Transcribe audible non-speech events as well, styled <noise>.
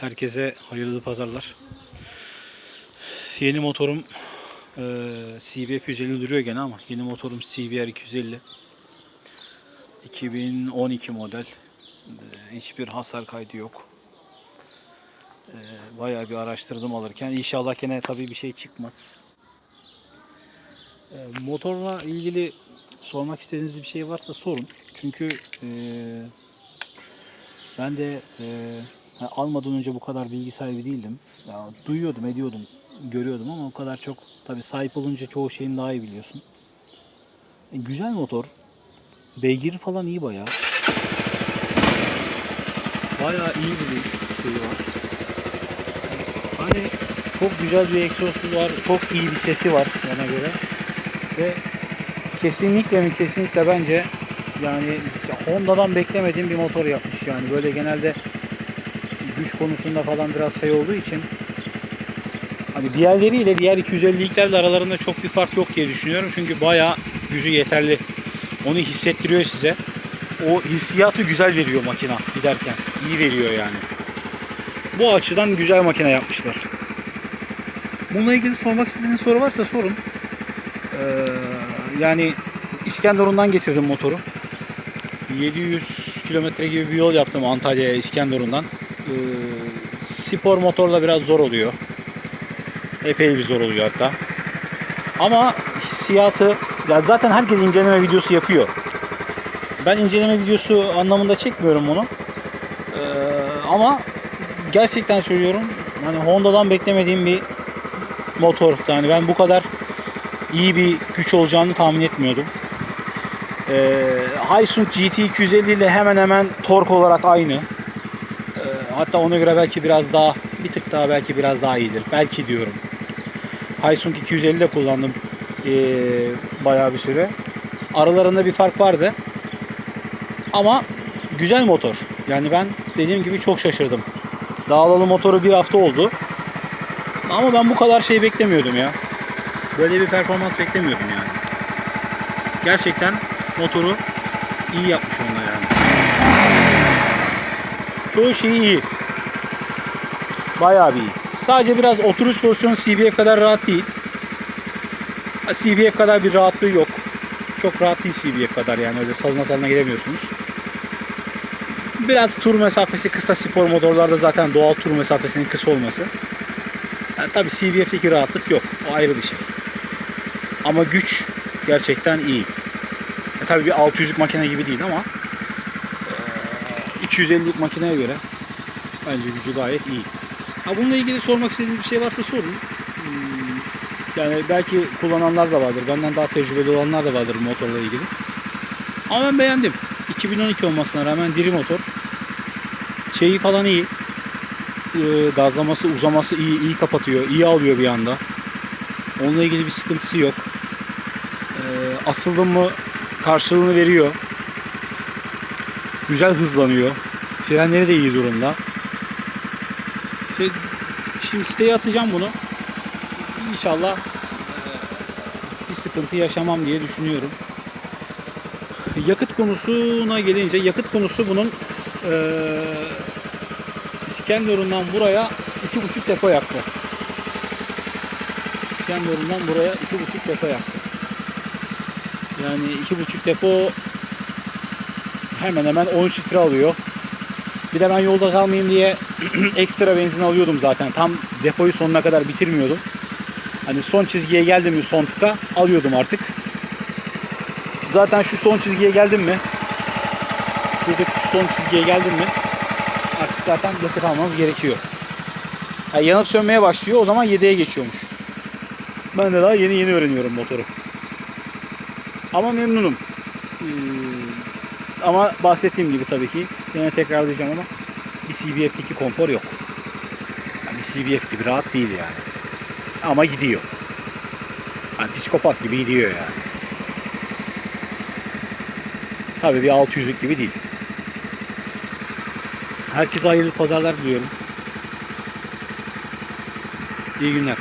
Herkese hayırlı pazarlar. Yeni motorum e, CBF 150 duruyor gene ama yeni motorum CBR 250. 2012 model. E, hiçbir hasar kaydı yok. E, bayağı bir araştırdım alırken. İnşallah gene tabii bir şey çıkmaz. E, motorla ilgili sormak istediğiniz bir şey varsa sorun. Çünkü e, ben de e, ha, almadan önce bu kadar bilgi sahibi değildim. Ya, duyuyordum, ediyordum, görüyordum ama o kadar çok tabii sahip olunca çoğu şeyin daha iyi biliyorsun. E, güzel motor. Beygiri falan iyi bayağı. Bayağı iyi bir şeyi var. Hani çok güzel bir egzozu var, çok iyi bir sesi var bana göre. Ve kesinlikle mi kesinlikle bence yani Honda'dan beklemediğim bir motor yapmış yani. Böyle genelde güç konusunda falan biraz şey olduğu için hani diğerleriyle diğer 250'liklerle aralarında çok bir fark yok diye düşünüyorum. Çünkü bayağı gücü yeterli. Onu hissettiriyor size. O hissiyatı güzel veriyor makina giderken. İyi veriyor yani. Bu açıdan güzel makine yapmışlar. Bununla ilgili sormak istediğiniz soru varsa sorun. Ee, yani İskenderun'dan getirdim motoru. 700 kilometre gibi bir yol yaptım Antalya'ya İskenderun'dan. Ee, spor motorla biraz zor oluyor. Epey bir zor oluyor hatta. Ama hissiyatı ya zaten herkes inceleme videosu yapıyor. Ben inceleme videosu anlamında çekmiyorum bunu. Ee, ama gerçekten söylüyorum hani Honda'dan beklemediğim bir motor. Yani ben bu kadar iyi bir güç olacağını tahmin etmiyordum. Ee, Haysung GT 250 ile hemen hemen tork olarak aynı. Hatta ona göre belki biraz daha bir tık daha belki biraz daha iyidir. Belki diyorum. Haysung 250 de kullandım ee, bayağı bir süre. Aralarında bir fark vardı. Ama güzel motor. Yani ben dediğim gibi çok şaşırdım. Dağlalı motoru bir hafta oldu. Ama ben bu kadar şey beklemiyordum ya. Böyle bir performans beklemiyordum yani. Gerçekten motoru iyi yapmış onlar yani. Çoğu şeyi iyi. Bayağı bir iyi. Sadece biraz oturuş pozisyonu CBF kadar rahat değil. CBF kadar bir rahatlığı yok. Çok rahat değil CBF kadar yani öyle salına salına gidemiyorsunuz. Biraz tur mesafesi kısa spor motorlarda zaten doğal tur mesafesinin kısa olması. Yani tabii CBF'deki rahatlık yok. O ayrı bir şey. Ama güç gerçekten iyi. E tabii bir 600'lük makine gibi değil ama e, 250'lik makineye göre bence gücü gayet iyi. Ha bununla ilgili sormak istediğiniz bir şey varsa sorun. Hmm, Yani belki kullananlar da vardır. Benden daha tecrübeli olanlar da vardır motorla ilgili. Ama ben beğendim. 2012 olmasına rağmen diri motor. Şeyi falan iyi. E, gazlaması, uzaması iyi, iyi kapatıyor, iyi alıyor bir anda. Onunla ilgili bir sıkıntısı yok. E, asıldım mı karşılığını veriyor. Güzel hızlanıyor. Frenleri de iyi durumda. Şey, Şimdi siteye atacağım bunu. İnşallah bir sıkıntı yaşamam diye düşünüyorum. Yakıt konusuna gelince yakıt konusu bunun eee İskenderun'dan buraya iki buçuk depo yaktı. İskenderun'dan buraya iki buçuk depo yaktı. Yani iki buçuk depo hemen hemen 13 litre alıyor. Bir de ben yolda kalmayayım diye <clears throat> ekstra benzin alıyordum zaten. Tam depoyu sonuna kadar bitirmiyordum. Hani son çizgiye geldim mi son tıka alıyordum artık. Zaten şu son çizgiye geldim mi? Şuradaki şu son çizgiye geldim mi? Artık zaten yakıt almanız gerekiyor. Yani yanıp sönmeye başlıyor o zaman 7'ye geçiyormuş. Ben de daha yeni yeni öğreniyorum motoru. Ama memnunum. Ee, ama bahsettiğim gibi tabii ki yine tekrarlayacağım ama bir CBF'deki konfor yok. Yani bir CBF gibi rahat değil yani. Ama gidiyor. Yani psikopat gibi gidiyor yani. Tabii bir 600'lük gibi değil. Herkese hayırlı pazarlar diliyorum. İyi günler.